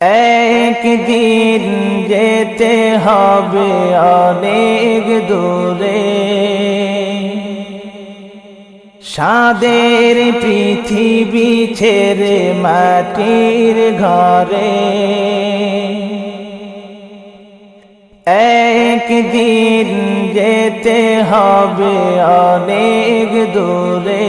একদিন যেতে হবে অনেক দূরে। সাদের পৃথিবী ছেড়ে মাটির ঘরে। একদিন যেতে হবে অনেক দূরে।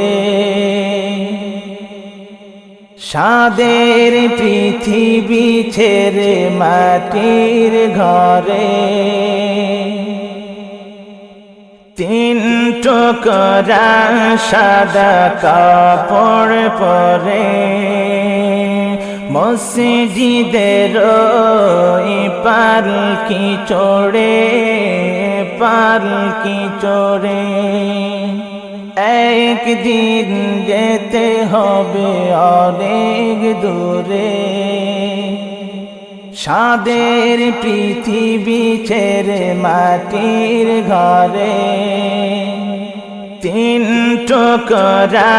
সাদের পৃথিবী ছেড়ে মাটির ঘরে। তিন টুকরা সাদা কাপড় পরে মসজিদের পালকি চড়ে পালকি চড়ে। একদিন যেতে হবে অনেক দূরে। সাদের পৃথিবী ছেড়ে মাটির ঘরে। তিন টুকরা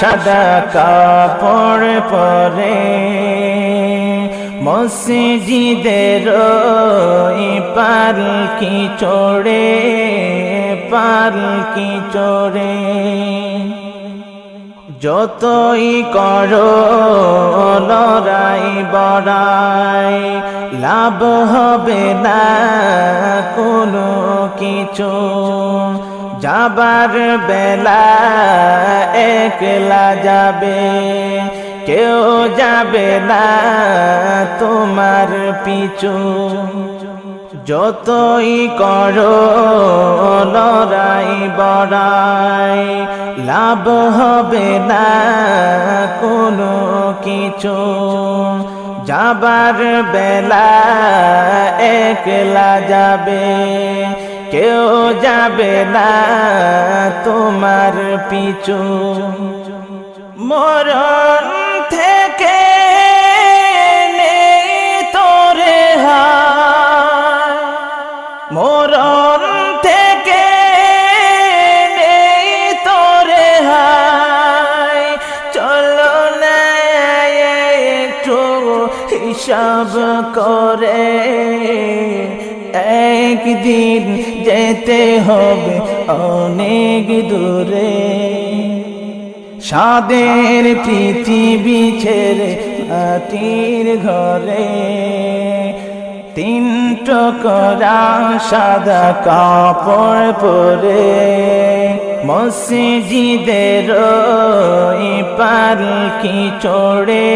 সাদা কাপড় পরে। মসজিদের পালকি চড়ে পালকি চড়ে যতই করো লড়াই বড়াই, লাভ হবে না কোনো কিছু। যাবার বেলা একলা যাবে, কেউ যাবে না তোমার পিছু। যতই করো লড়াই, বড়াই, লাভ হবে না কোনো কিছু। যাবার বেলা একলা যাবে, কেউ যাবে না তোমার পিছু। মরণ হিসাব করে, একদিন যেতে হবে অনেক দূরে। সাদের পৃথিবী ছেড়ে মাটির ঘরে তিন টকরা সাদা কাপড় পরে। মসজিদের পালকি চড়ে